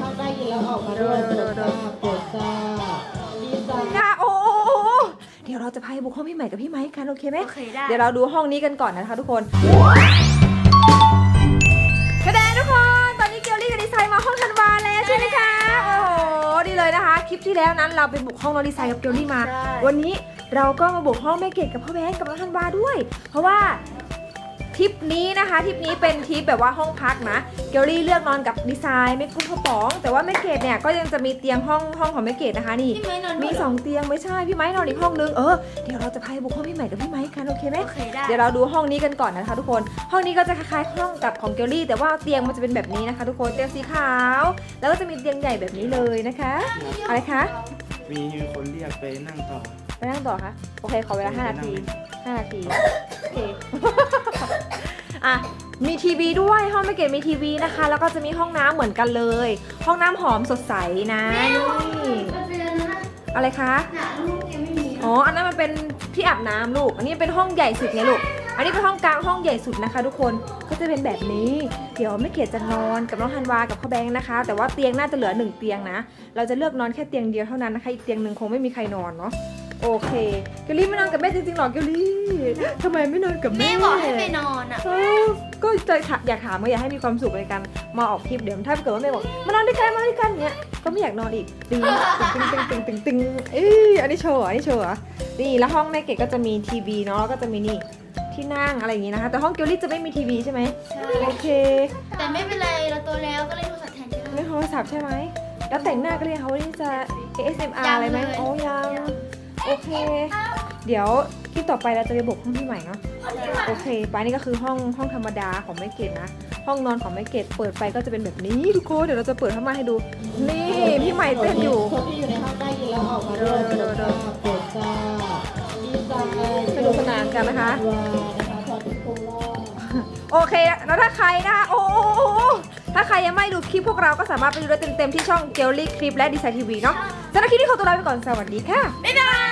ห้องได้ยินแล้วออกมาด้วยโปรดทราบโปรดทราบดีไซน์นะโอ้โหโอ้โหเดี๋ยวเราจะพาไปบุกห้องพี่ใหม่กับพี่ไม้กันโอเคไหมโอเคได้ เดี๋ยวเราดูห้องนี้กันก่อนนะคะทุกคนกระแดนทุกคน ตอนนี้เกลลี่กับดีไซน์มาห้องธันวาแล้วใช่ไหมคะ โอ้โหดีเลยนะคะ คลิปที่แล้วนั้นเราไปบุกห้องน้องดีไซน์กับเกลลี่มา ใช่ วันนี้เราก็มาบุกห้องแม่เกดกับพ่อแบงค์กับน้องธันวาด้วย เพราะว่า ทริปนี้นะคะทริปนี้เป็นทริปแบบว่าห้องพักนะเกลลี่เลือกนอนกับดีไซน์ไม่กุ้งพ่อป๋อง แต่ว่าแม่เกดเนี่ยก็ยังจะมีเตียงห้องห้องของแม่เกดนะคะนี่พี่ไม้นอนมีสองเตียงไม่ใช่พี่ไม้นอนอีกห้องนึงเออเดี๋ยวเราจะพาไปบุกห้องพี่ใหม่กับพี่ไม้กันโอเคไหมโอเคได้ เดี๋ยวเราดูห้องนี้กันก่อนนะคะทุกคน ห้องนี้ก็จะคล้ายๆห้องกับของเกลลี่ แต่ว่าเตียงมันจะเป็นแบบนี้นะคะทุกคนเตียงสีขาว แล้วก็จะมีเตียงใหญ่แบบนี้เลยนะคะอะไรคะมีคนเรียกไปนั่งต่อไปนั่งต่อคะโอเคขอเวลา5นาที5นาทีโอเคอะมีทีวีด้วยห้องไม่เกตมีทีวีนะคะ แล้วก็จะมีห้องน้ำเหมือนกันเลย ห้องน้ำหอมสดใสนะนี่อะไรคะอ๋ออันนั้นมันเป็นที่อาบน้ำลูก อันนี้เป็นห้องใหญ่สุดไงลูก อันนี้เป็นห้องกลางห้องใหญ่สุดนะคะ ทุกคนก็จะเป็นแบบนี้ เดี๋ยวไม่เกียดจะนอนกับน้องธันวากับพ่อแบงค์นะคะ แต่ว่าเตียงน่าจะเหลือหนึ่งเตียงนะ เราจะเลือกนอนแค่เตียงเดียวเท่านั้นนะคะอีกเตียงหนึ่งคงไม่มีใครนอนเนาะ โอเคเกลลี่ไม่นอนกับแม่จริงๆหรอเกลลี่ทำไมไม่นอนกับแม่แม่บอกให้ไปนอนอะ เออก็จะอยากถามว่าอยากให้มีความสุขในการมาออกทริปเดี๋ยวถ้าเกิดว่าแม่บอกมานอนด้วยกันมานอนด้วยกันเนี้ยก็ไม่อยากนอนอีกตึงตึงตึงตึงตึงตึงเอ้ยอันนี้โชว์เหรออันนี้โชว์เหรอนี่แล้วห้องแม่เกดก็จะมีทีวีเนาะแล้วก็จะมีนี่ที่นั่งอะไรอย่างงี้นะคะ แต่ห้องเกลลี่จะไม่มีทีวีใช่ไหมใช่โอเค แต่ไม่เป็นไรเราโตแล้วก็เลยโทรศัพท์แทนก็ได้ไม่โทรศัพท์ใช่ไหมแล้วแต่งหน้าก็เลยเขาวันนี้จะ ASMR ยังอะไรไหมเลยโอ้ยัง โอเค เดี๋ยวคลิปต่อไปเราจะไปบุกห้องพี่ใหม่เนาะโอเคไปนี่ก็คือห้องห้องธรรมดาของแม่เกดนะ ห้องนอนของแม่เกดเปิดไปก็จะเป็นแบบนี้ทุกคนเดี๋ยวเราจะเปิดเข้ามาให้ดู นี่พี่ใหม่เต้นอยู่คนที่อยู่ในห้องได้ยินแล้วออกมาด้วยโปรดทราบโปรดทราบดีไซน์สนุกสนานกันนะคะวานะคะพอทุกคนรอดโอเค แล้วถ้าใครนะคะโอ้โหโอ้โหถ้าใครยังไม่ดูคลิปพวกเราก็สามารถไปดูได้เต็มๆที่ช่องเกลลี่คลิปและดีไซน์ทีวีเนาะสำหรับคลิปนี้ขอตัวลาไปก่อนสวัสดีค่ะ บ๊ายบาย